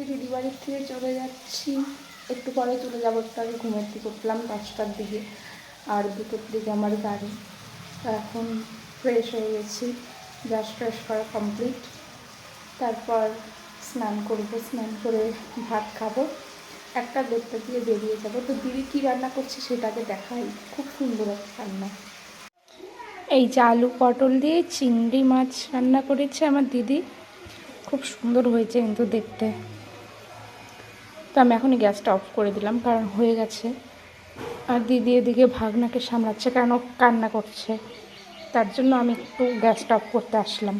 আজকে দিদি বাড়ির থেকে চলে যাচ্ছি। একটু পরে চলে যাব, একটু আগে ঘুমের দিকে উঠলাম দশটার দিকে আর দুটোর দিকে আমার গাড়ি। এখন ফ্রেশ হয়ে গেছি জাস্ট ফ্রেশ করা কমপ্লিট তারপর স্নান করব, স্নান করে ভাত খাব, একটা দেড়টা দিয়ে বেরিয়ে যাব। তো দিদি কী রান্না করছে সেটাকে দেখাই, খুব সুন্দর একটা রান্না। এই যে আলু পটল দিয়ে চিংড়ি মাছ রান্না করেছে আমার দিদি, খুব সুন্দর হয়েছে কিন্তু দেখতে। আমি এখনই গ্যাসটা অফ করে দিলাম, কারণ হয়ে গেছে। আর দিদি এদিকে ভাগনাকে সামলাচ্ছে, কারণ ও কান্না করছে। তার জন্য আমি একটু গ্যাসটা অফ করতে আসলাম।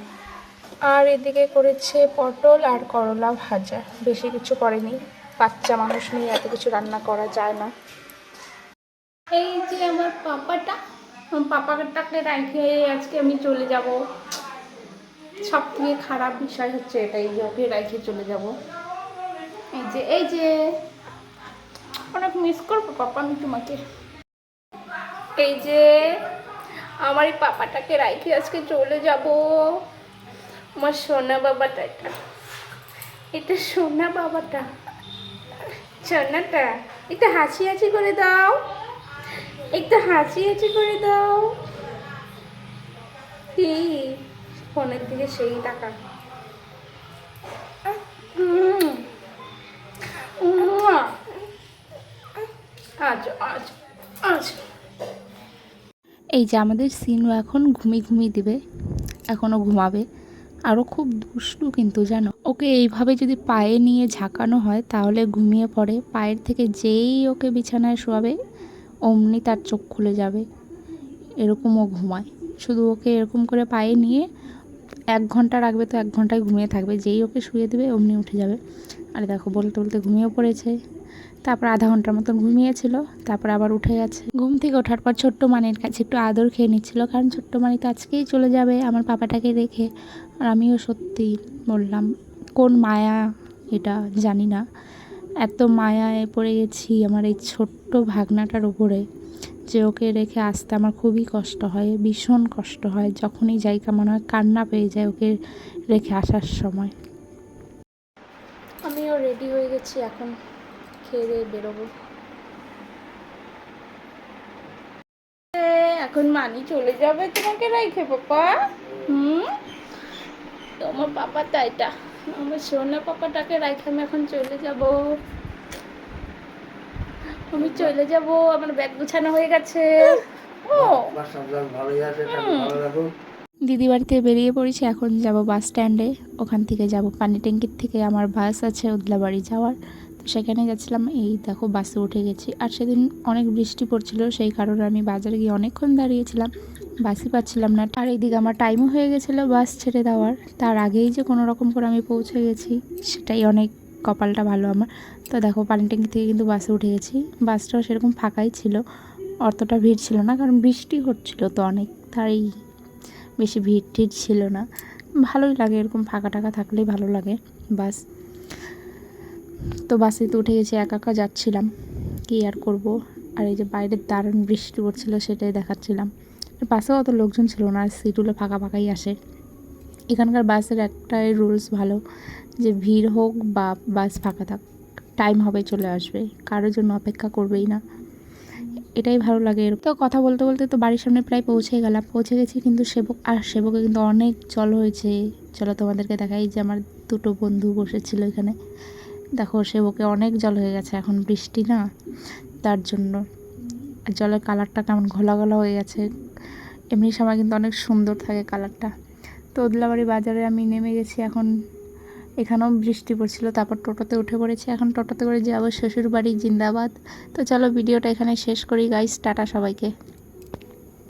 আর এদিকে করেছে পটল আর করলা ভাজা। বেশি কিছু করেনি। বাচ্চা মানুষ নিয়ে এত কিছু রান্না করা যায় না। এই যে আমার পাপাটা পাপাটাকে রাখে আজকে আমি চলে যাব। সব থেকে খারাপ বিষয় হচ্ছে এটাই যে ওকে রেখে চলে যাব। এই যে এই যে। অনেক মিস করব, পাপা, আমি তোমাকে। এই যে, আমার এই পাপাটাকে রাখে আজকে চলে যাব। আমার সোনা বাবাটা এটা। এটা সোনা বাবাটা। সোনাটা, একটু হাসি হাসি করে দাও। একটু হাসি হাসি করে দাও। ফোনের দিকে সেই টাকা এই যে আমাদের সিনু এখন ঘুমিয়ে ঘুমিয়ে দিবে এখনও ঘুমাবে। আরও খুব দুষ্টু কিন্তু জানো। ওকে এইভাবে যদি পায়ে নিয়ে ঝাঁকানো হয়, তাহলে ঘুমিয়ে পড়ে। পায়ের থেকে যেই ওকে বিছানায় শোয়াবে, অমনি তার চোখ খুলে যাবে। এরকমও ঘুমায়। শুধু ওকে এরকম করে পায়ে নিয়ে এক ঘণ্টা রাখবে তো এক ঘন্টায় ঘুমিয়ে থাকবে। যেই ওকে শুয়ে দেবে, অমনি উঠে যাবে। আর দেখো, বলতে বলতে ঘুমিয়ে পড়েছে। তারপর আধা ঘণ্টার মতন ঘুমিয়েছিল, তারপর আবার উঠে গেছে। ঘুম থেকে ওঠার পর ছোট্ট মানির কাছে একটু আদর খেয়ে নিচ্ছিল, কারণ ছোট্ট মানি তো আজকেই চলে যাবে আমার পাপাটাকে রেখে। আর আমিও সত্যি বললাম, কোন মায়া এটা জানি না। এত মায়ায় পড়ে গেছি আমার এই ছোট্ট ভাগনাটার উপরে, যে ওকে রেখে আসতে আমার খুবই কষ্ট হয়, ভীষণ কষ্ট হয়, যখনই যাই কেমন হয় কান্না পেয়ে যায় ওকে রেখে আসার সময়। আমিও রেডি হয়ে গেছি এখন। খেয়ে দিয়ে বেরোবো। এখন মানি চলে যাবে তোমাকে রেখে পাপা। হুম? তোমার পাপা তাইটা আমার সোনা পাপাটাকে রেখে আমি এখন চলে যাব। আমি চলে যাব আমার ব্যাগ গুছানো হয়ে গেছে। ও। ভালোই আছে ভালো রাখুক দিদি বাড়িতে বেরিয়ে পড়েছি এখন যাব বাস স্ট্যান্ডে। ওখান থেকে যাব। পানি ট্যাঙ্কির থেকে আমার বাস আছে উদলাবাড়ি যাওয়ার। সেখানে গেছিলাম এই দেখো বাসে উঠে গেছি। আর সেদিন অনেক বৃষ্টি পড়ছিল, সেই কারণে আমি বাজারে গিয়ে অনেকক্ষণ দাঁড়িয়েছিলাম, বাসই পাচ্ছিলাম না। আর এইদিকে আমার টাইমও হয়ে গেছিল বাস ছেড়ে দেওয়ার। তার আগেই যে কোনো রকম করে আমি পৌঁছে গেছি, সেটাই অনেক কপালটা ভালো আমার। তো দেখো পানি ট্যাঙ্কি থেকে কিন্তু বাসে উঠে গেছি। বাসটাও সেরকম ফাঁকাই ছিল, অতটা ভিড় ছিল না, কারণ বৃষ্টি হচ্ছিল তো অনেক, তাই বেশি ভিড় টিড় ছিল না। ভালোই লাগে এরকম ফাঁকা টাকা থাকলেই ভালো লাগে বাস। তো বাসে তো উঠে গেছি, একা একা যাচ্ছিলাম। কী আর করব? আর এই যে বাইরের দারুণ বৃষ্টি পড়ছিল সেটাই দেখাচ্ছিলাম। বাসেও অত লোকজন ছিল না, আর সিটগুলো ফাঁকা ফাঁকাই আসে। এখানকার বাসের একটাই রুলস ভালো, যে ভিড় হোক বা বাস ফাঁকা থাক টাইম হবে চলে আসবে, কারোর জন্য অপেক্ষা করবেই না। এটাই ভালো লাগে এরকম তো কথা বলতে বলতে তো বাড়ির সামনে প্রায় পৌঁছে গেলাম। পৌঁছে গেছি কিন্তু সেবক আর সেবকে কিন্তু অনেক জল হয়েছে। চলো তোমাদেরকে দেখাই যে আমার দুটো বন্ধু বসেছিল এখানে। দেখো সেবকে অনেক জল হয়ে গেছে, এখন বৃষ্টি না? তার জন্য। জলের কালারটা কেমন ঘোলা ঘোলা হয়ে গেছে। এমনি সময় কিন্তু অনেক সুন্দর থাকে কালারটা। তো ওদলাবাড়ি বাজারে আমি নেমে গেছি এখন। এখানেও বৃষ্টি পড়ছিল, তারপর টোটোতে উঠে পড়েছি। এখন টোটোতে করে যাব শ্বশুরবাড়ি, জিন্দাবাদ। তো চলো ভিডিওটা এখানে শেষ করি গাইস টাটা সবাইকে।